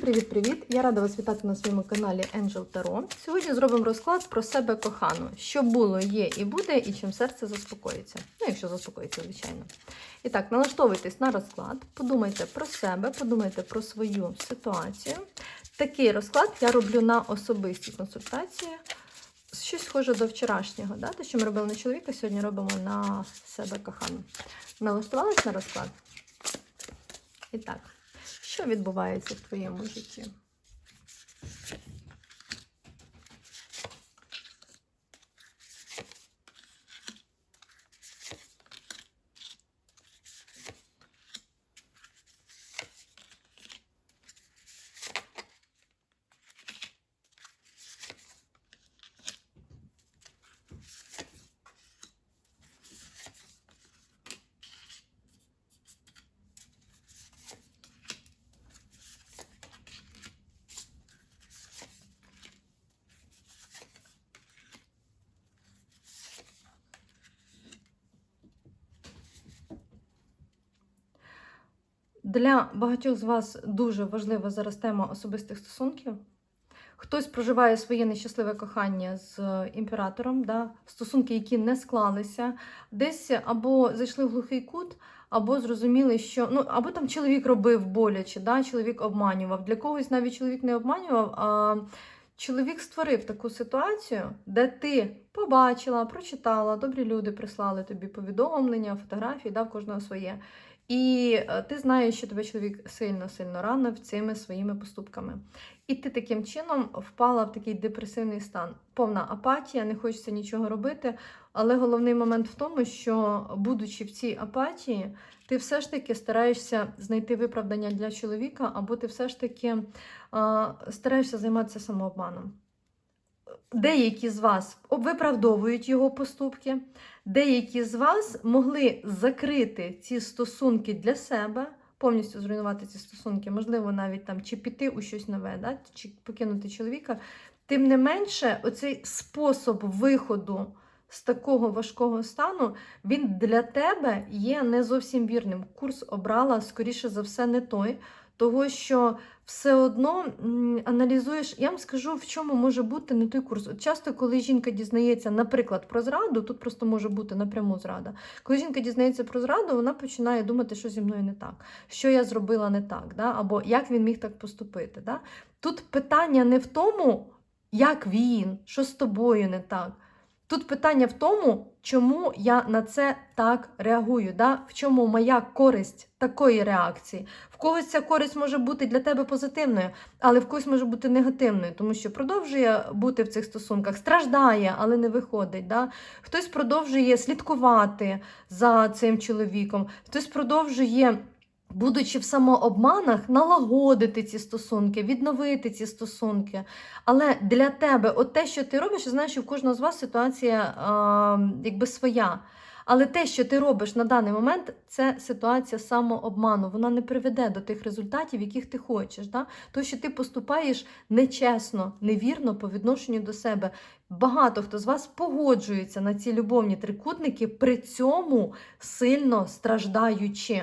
привіт-привіт! Я рада вас вітати на своєму каналі Angel Tarot. Сьогодні зробимо розклад про себе кохану, що було, є і буде, і чим серце заспокоїться. Ну, якщо заспокоїться, звичайно. І так, налаштовуйтесь на розклад, подумайте про себе, подумайте про свою ситуацію. Такий розклад я роблю на особистій консультації. Щось схоже до вчорашнього. Да? Те, що ми робили на чоловіка, сьогодні робимо на себе кохану. Налаштувались на розклад? І так. Що відбувається в твоєму житті? Для багатьох з вас дуже важлива зараз тема особистих стосунків. Хтось проживає своє нещасливе кохання з імператором, да? стосунки, які не склалися, десь або зайшли в глухий кут, або зрозуміли, що ну або там чоловік робив боляче, да? чоловік обманював. Для когось навіть чоловік не обманював, а чоловік створив таку ситуацію, де ти побачила, прочитала, добрі люди прислали тобі повідомлення, фотографії, да, в кожного своє. І е, ти знаєш, що тебе чоловік сильно-сильно ранив цими своїми поступками. І ти таким чином впала в такий депресивний стан. Повна апатія, не хочеться нічого робити. Але головний момент в тому, що, будучи в цій апатії, ти все ж таки стараєшся знайти виправдання для чоловіка, або ти все ж таки а, стараєшся займатися самообманом. Деякі з вас виправдовують його поступки, деякі з вас могли закрити ці стосунки для себе, повністю зруйнувати ці стосунки, можливо, навіть там чи піти у щось нове, да? чи покинути чоловіка. Тим не менше, оцей спосіб виходу з такого важкого стану, він для тебе є не зовсім вірним. Курс обрала, скоріше за все, не той. Того, що все одно аналізуєш, я вам скажу, в чому може бути не той курс. От часто, коли жінка дізнається, наприклад, про зраду, тут просто може бути напряму зрада. Коли жінка дізнається про зраду, вона починає думати, що зі мною не так, що я зробила не так, да? або як він міг так поступити. Да? Тут питання не в тому, як він, що з тобою не так. Тут питання в тому, чому я на це так реагую, да? в чому моя користь такої реакції. В когось ця користь може бути для тебе позитивною, але в когось може бути негативною, тому що продовжує бути в цих стосунках, страждає, але не виходить. Да? Хтось продовжує слідкувати за цим чоловіком, хтось продовжує. Будучи в самообманах, налагодити ці стосунки, відновити ці стосунки. Але для тебе, от те, що ти робиш, я знаю, в кожного з вас ситуація е, якби своя. Але те, що ти робиш на даний момент, це ситуація самообману. Вона не приведе до тих результатів, яких ти хочеш. Да? То, що ти поступаєш нечесно, невірно по відношенню до себе. Багато хто з вас погоджується на ці любовні трикутники, при цьому сильно страждаючи.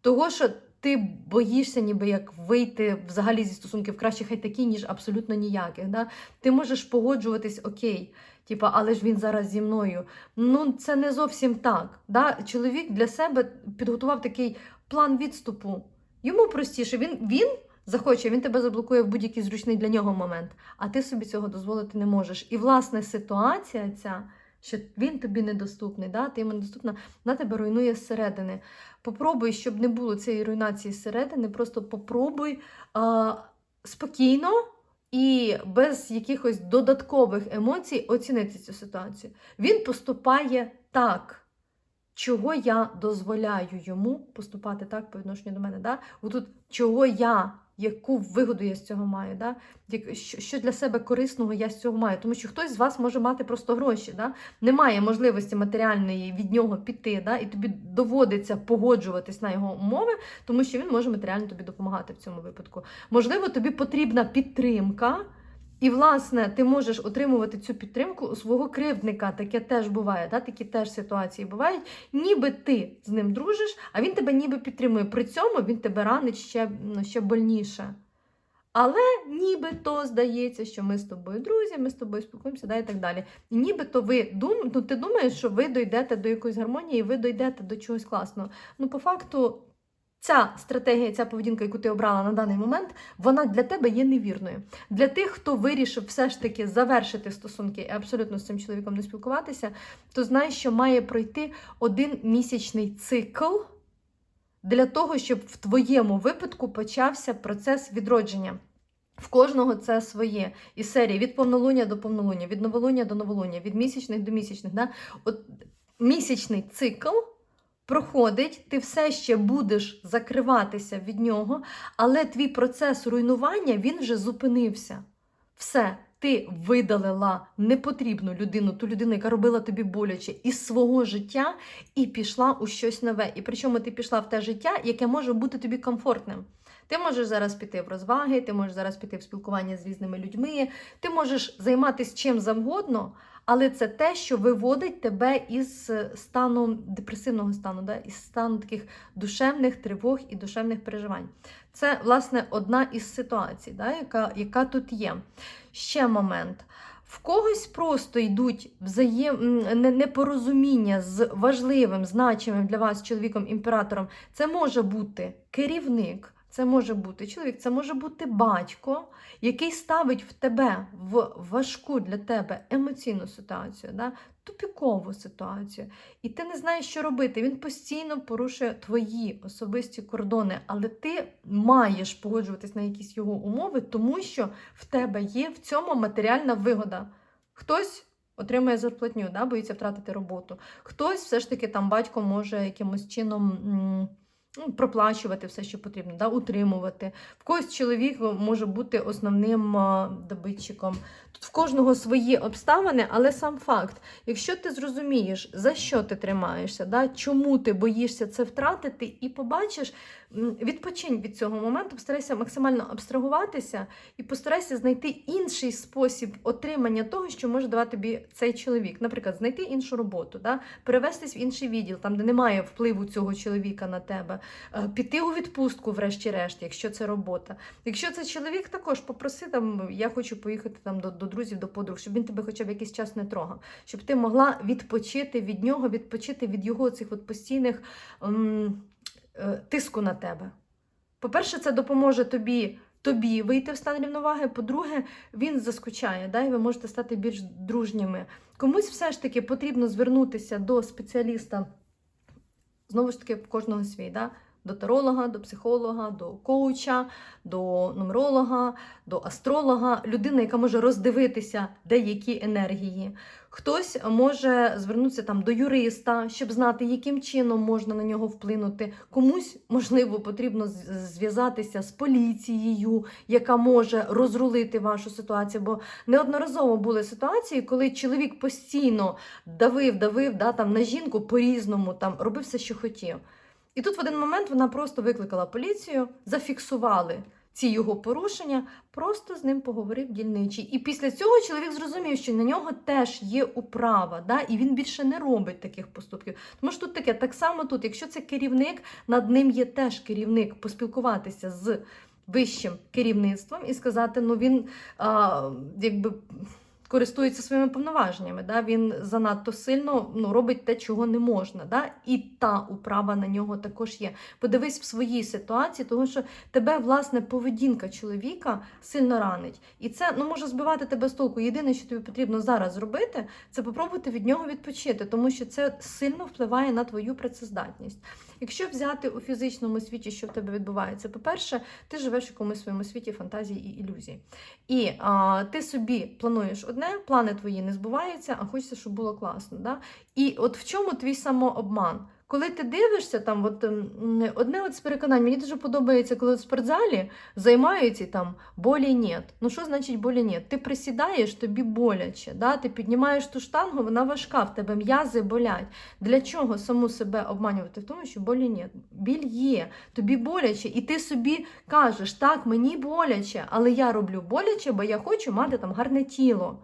Того, що ти боїшся, ніби як вийти взагалі зі стосунків краще хай такі, ніж абсолютно ніяких. Да? Ти можеш погоджуватись окей, типа, але ж він зараз зі мною. Ну, це не зовсім так. Да? Чоловік для себе підготував такий план відступу. Йому простіше, він, він захоче, він тебе заблокує в будь-який зручний для нього момент, а ти собі цього дозволити не можеш. І, власне, ситуація ця. Що він тобі недоступний, да? ти йому недоступна, вона тебе руйнує зсередини. Попробуй, щоб не було цієї руйнації зсередини, просто попробуй а, спокійно і без якихось додаткових емоцій оцінити цю ситуацію. Він поступає так, чого я дозволяю йому поступати так по відношенню до мене. Да? Отут, чого я, яку вигоду я з цього маю, да? Що для себе корисного я з цього маю. Тому що хтось з вас може мати просто гроші. Да? Немає можливості матеріальної від нього піти, да? і тобі доводиться погоджуватись на його умови, тому що він може матеріально тобі допомагати в цьому випадку. Можливо, тобі потрібна підтримка. І, власне, ти можеш отримувати цю підтримку у свого кривдника. Таке теж буває, да? такі теж ситуації бувають. Ніби ти з ним дружиш, а він тебе ніби підтримує. При цьому він тебе ранить ще, ну, ще больніше. Але нібито здається, що ми з тобою друзі, ми з тобою спілкуємося, да, і так далі. І нібито ви дум... ну, ти думаєш, що ви дійдете до якоїсь гармонії, ви дійдете до чогось класного. Ну, по факту, ця стратегія, ця поведінка, яку ти обрала на даний момент, вона для тебе є невірною. Для тих, хто вирішив все ж таки завершити стосунки і абсолютно з цим чоловіком не спілкуватися, то знай, що має пройти один місячний цикл для того, щоб в твоєму випадку почався процес відродження. В кожного це своє із серії від повнолуння до повнолуння, від новолуння до новолуння, від місячних до місячних. Да? От місячний цикл проходить, ти все ще будеш закриватися від нього, але твій процес руйнування він вже зупинився. Все, ти видалила непотрібну людину, ту людину, яка робила тобі боляче із свого життя, і пішла у щось нове. І причому ти пішла в те життя, яке може бути тобі комфортним. Ти можеш зараз піти в розваги, ти можеш зараз піти в спілкування з різними людьми, ти можеш займатися чим завгодно, але це те, що виводить тебе із стану депресивного стану, да? із стану таких душевних тривог і душевних переживань. Це, власне, одна із ситуацій, да? яка, яка тут є. Ще момент. В когось просто йдуть взаєм... непорозуміння з важливим, значимим для вас чоловіком-імператором. Це може бути керівник, це може бути чоловік, це може бути батько, який ставить в тебе в важку для тебе емоційну ситуацію, да? тупікову ситуацію. І ти не знаєш, що робити. Він постійно порушує твої особисті кордони, але ти маєш погоджуватись на якісь його умови, тому що в тебе є в цьому матеріальна вигода. Хтось отримує зарплатню, да, боїться втратити роботу. Хтось все ж таки там батько може якимось чином. Ну, Проплачувати все, що потрібно, да, утримувати. В когось чоловік може бути основним добитчиком. Тут в кожного свої обставини, але сам факт, якщо ти зрозумієш, за що ти тримаєшся, да, чому ти боїшся це втратити, і побачиш, відпочинь від цього моменту, постарайся максимально абстрагуватися і постарайся знайти інший спосіб отримання того, що може давати тобі цей чоловік. Наприклад, знайти іншу роботу, да, перевестись в інший відділ, там, де немає впливу цього чоловіка на тебе, піти у відпустку, врешті-решт, якщо це робота. Якщо це чоловік, також попроси там, я хочу поїхати там до, до друзів, до подруг, щоб він тебе хоча б якийсь час не трогав, щоб ти могла відпочити від нього, відпочити від його цих от постійних ем, е, тиску на тебе. По-перше, це допоможе тобі. Тобі вийти в стан рівноваги, по-друге, він заскучає, да, і ви можете стати більш дружніми. Комусь все ж таки потрібно звернутися до спеціаліста, знову ж таки, кожного свій, да? До таролога, до психолога, до коуча, до нумеролога, до астролога, людина, яка може роздивитися деякі енергії. Хтось може звернутися там до юриста, щоб знати, яким чином можна на нього вплинути. Комусь, можливо, потрібно зв'язатися з поліцією, яка може розрулити вашу ситуацію. Бо неодноразово були ситуації, коли чоловік постійно давив, давив да, там, на жінку по-різному, там, робив все, що хотів. І тут в один момент вона просто викликала поліцію, зафіксували ці його порушення, просто з ним поговорив дільничий. І після цього чоловік зрозумів, що на нього теж є управа, да? і він більше не робить таких поступків. Тому що тут таке, так само тут, якщо це керівник, над ним є теж керівник, поспілкуватися з вищим керівництвом і сказати, ну він а, якби. Користується своїми повноваженнями, да? він занадто сильно ну, робить те, чого не можна. Да? І та управа на нього також є. Подивись в своїй ситуації, тому що тебе, власне, поведінка чоловіка сильно ранить. І це ну, може збивати тебе з толку. Єдине, що тобі потрібно зараз зробити, це попробувати від нього відпочити, тому що це сильно впливає на твою працездатність. Якщо взяти у фізичному світі, що в тебе відбувається, по-перше, ти живеш в якомусь своєму світі фантазії і ілюзій. І а, ти собі плануєш одне, плани твої не збуваються, а хочеться, щоб було класно. Да? І от в чому твій самообман? Коли ти дивишся, там от, одне от з переконань, мені дуже подобається, коли в спортзалі займаються там болі нет. Ну що значить болі нет? Ти присідаєш, тобі боляче, да? ти піднімаєш ту штангу, вона важка, в тебе м'язи болять. Для чого саму себе обманювати в тому, що болі нет? Біль є, тобі боляче, і ти собі кажеш, так, мені боляче, але я роблю боляче, бо я хочу мати там гарне тіло.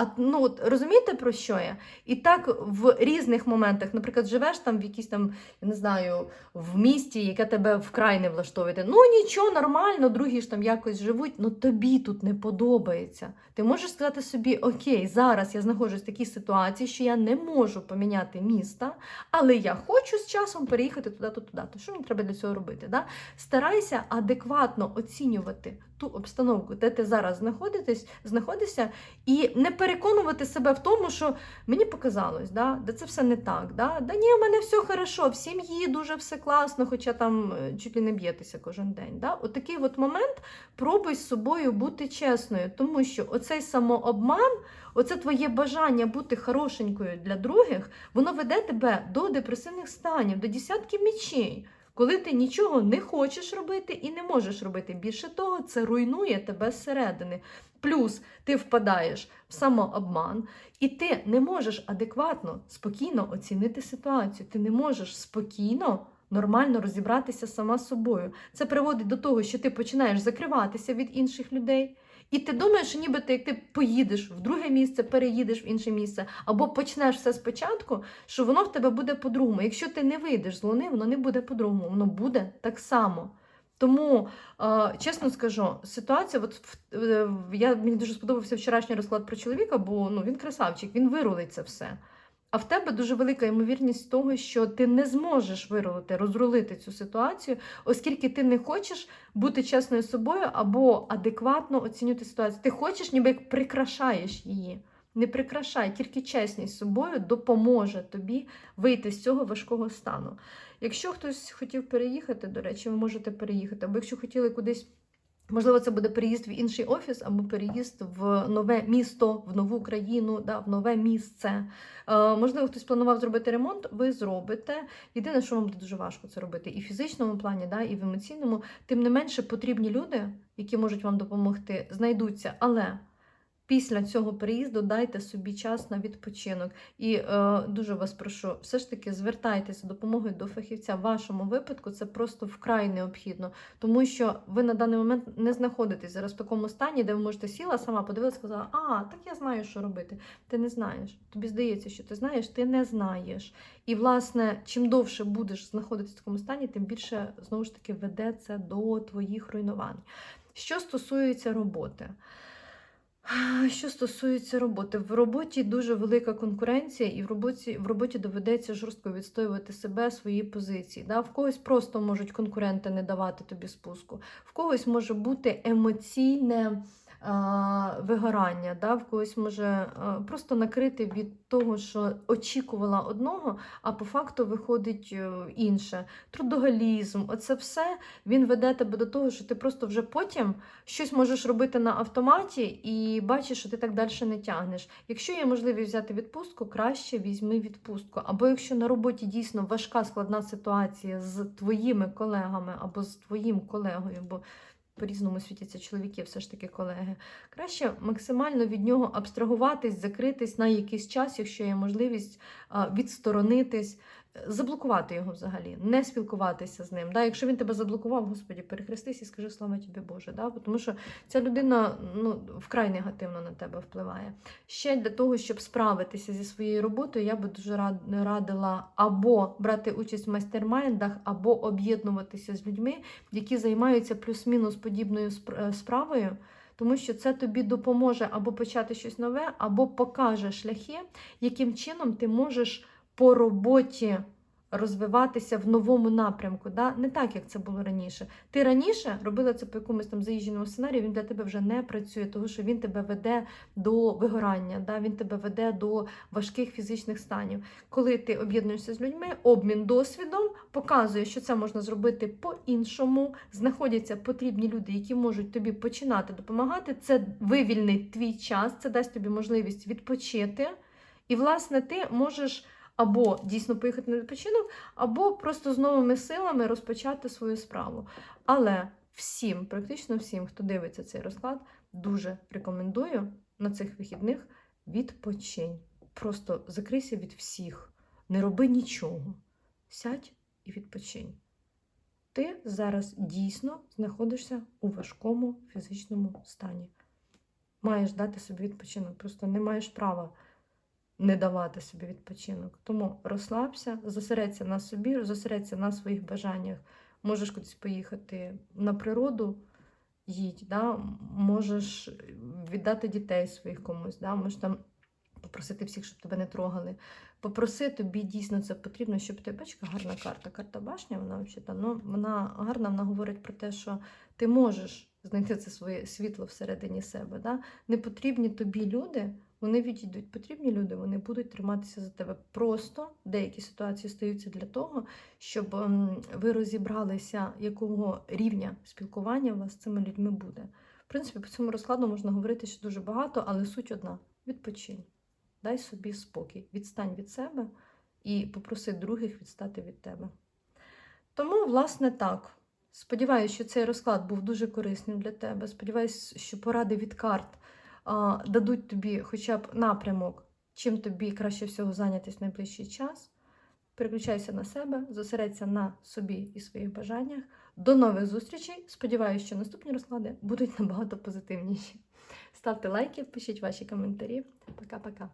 А ну от розумієте про що я? І так в різних моментах, наприклад, живеш там в якійсь там, я не знаю, в місті, яке тебе вкрай не влаштовує. Ну нічого, нормально, другі ж там якось живуть, ну тобі тут не подобається. Ти можеш сказати собі, окей, зараз я знаходжусь в такій ситуації, що я не можу поміняти міста, але я хочу з часом переїхати туди-то, туди-то. Що мені треба для цього робити? Да? Старайся адекватно оцінювати ту обстановку, де ти зараз знаходитесь, знаходишся, і не переконувати себе в тому, що мені показалось, да, де це все не так. Да? Да ні, у мене все хорошо, в сім'ї дуже все класно, хоча там е, чуть ли не б'єтеся кожен день. Да? От от момент пробуй з собою бути чесною, тому що оцей самообман, оце твоє бажання бути хорошенькою для других, воно веде тебе до депресивних станів, до десятків мічей. Коли ти нічого не хочеш робити і не можеш робити. Більше того, це руйнує тебе зсередини. Плюс ти впадаєш в самообман, і ти не можеш адекватно, спокійно оцінити ситуацію. Ти не можеш спокійно, нормально розібратися сама з собою. Це приводить до того, що ти починаєш закриватися від інших людей. І ти думаєш, ніби ти, як ти поїдеш в друге місце, переїдеш в інше місце, або почнеш все спочатку, що воно в тебе буде по-другому. Якщо ти не вийдеш з луни, воно не буде по-другому, воно буде так само. Тому, е, чесно скажу, ситуація, от е, я, мені дуже сподобався вчорашній розклад про чоловіка, бо ну, він красавчик, він вирулить це все. А в тебе дуже велика ймовірність того, що ти не зможеш вирулити, розрулити цю ситуацію, оскільки ти не хочеш бути чесною з собою або адекватно оцінювати ситуацію. Ти хочеш, ніби як прикрашаєш її. Не прикрашай, тільки чесність собою допоможе тобі вийти з цього важкого стану. Якщо хтось хотів переїхати, до речі, ви можете переїхати, або якщо хотіли кудись. Можливо, це буде переїзд в інший офіс або переїзд в нове місто, в нову країну, да, в нове місце. Е, можливо, хтось планував зробити ремонт, ви зробите. Єдине, що вам буде дуже важко це робити і в фізичному плані, да, і в емоційному. Тим не менше, потрібні люди, які можуть вам допомогти, знайдуться. Але після цього переїзду дайте собі час на відпочинок. І е, дуже вас прошу, все ж таки звертайтеся допомогою до фахівця. В вашому випадку це просто вкрай необхідно, тому що ви на даний момент не знаходитесь зараз в такому стані, де ви можете сіла сама, подивилася, сказала, а так я знаю, що робити. Ти не знаєш. Тобі здається, що ти знаєш, ти не знаєш. І, власне, чим довше будеш знаходитися в такому стані, тим більше знову ж таки веде це до твоїх руйнувань. Що стосується роботи. Що стосується роботи, в роботі дуже велика конкуренція, і в роботі в роботі доведеться жорстко відстоювати себе, свої позиції. Да? В когось просто можуть конкуренти не давати тобі спуску, в когось може бути емоційне вигорання, да? в когось може просто накрити від того, що очікувала одного, а по факту виходить е, інше. Трудоголізм, оце все він веде тебе до того, що ти просто вже потім щось можеш робити на автоматі і бачиш, що ти так далі не тягнеш. Якщо є можливість взяти відпустку, краще візьми відпустку. Або якщо на роботі дійсно важка складна ситуація з твоїми колегами або з твоїм колегою, бо по-різному світяться чоловіки, все ж таки колеги. Краще максимально від нього абстрагуватись, закритись на якийсь час, якщо є можливість відсторонитись, заблокувати його взагалі, не спілкуватися з ним. Да? Якщо він тебе заблокував, Господі, перехрестись і скажи слава тобі Боже. Да? Тому що ця людина ну, вкрай негативно на тебе впливає. Ще для того, щоб справитися зі своєю роботою, я би дуже рад- радила або брати участь в майстермайндах, або об'єднуватися з людьми, які займаються плюс-мінус подібною е, справою. Тому що це тобі допоможе або почати щось нове, або покаже шляхи, яким чином ти можеш по роботі розвиватися в новому напрямку. Да? Не так, як це було раніше. Ти раніше робила це по якомусь там заїждженому сценарію, він для тебе вже не працює, тому що він тебе веде до вигорання, да? він тебе веде до важких фізичних станів. Коли ти об'єднуєшся з людьми, обмін досвідом показує, що це можна зробити по-іншому. Знаходяться потрібні люди, які можуть тобі починати допомагати. Це вивільнить твій час, це дасть тобі можливість відпочити. І, власне, ти можеш або дійсно поїхати на відпочинок, або просто з новими силами розпочати свою справу. Але всім, практично всім, хто дивиться цей розклад, дуже рекомендую на цих вихідних відпочинь. Просто закрийся від всіх, не роби нічого. Сядь і відпочинь. Ти зараз дійсно знаходишся у важкому фізичному стані. маєш дати собі відпочинок. Просто не маєш права не давати собі відпочинок. Тому розслабся, зосередься на собі, зосередься на своїх бажаннях. Можеш кудись поїхати на природу, їдь, да? можеш віддати дітей своїх комусь, да? можеш там попросити всіх, щоб тебе не трогали. Попроси, тобі дійсно це потрібно, щоб ти бачиш, гарна карта. Карта башня, вона взагалі, ну, вона гарна, вона говорить про те, що ти можеш знайти це своє світло всередині себе. Да? Не потрібні тобі люди, вони відійдуть. Потрібні люди, вони будуть триматися за тебе. Просто деякі ситуації стаються для того, щоб ем, ви розібралися, якого рівня спілкування у вас з цими людьми буде. В принципі, по цьому розкладу можна говорити ще дуже багато, але суть одна: відпочинь. Дай собі спокій, відстань від себе і попроси других відстати від тебе. Тому, власне, так. Сподіваюся, що цей розклад був дуже корисним для тебе. Сподіваюся, що поради від карт дадуть тобі хоча б напрямок, чим тобі краще всього зайнятися в найближчий час. Переключайся на себе, зосередься на собі і своїх бажаннях. До нових зустрічей. Сподіваюся, що наступні розклади будуть набагато позитивніші. Ставте лайки, пишіть ваші коментарі. Пока-пока.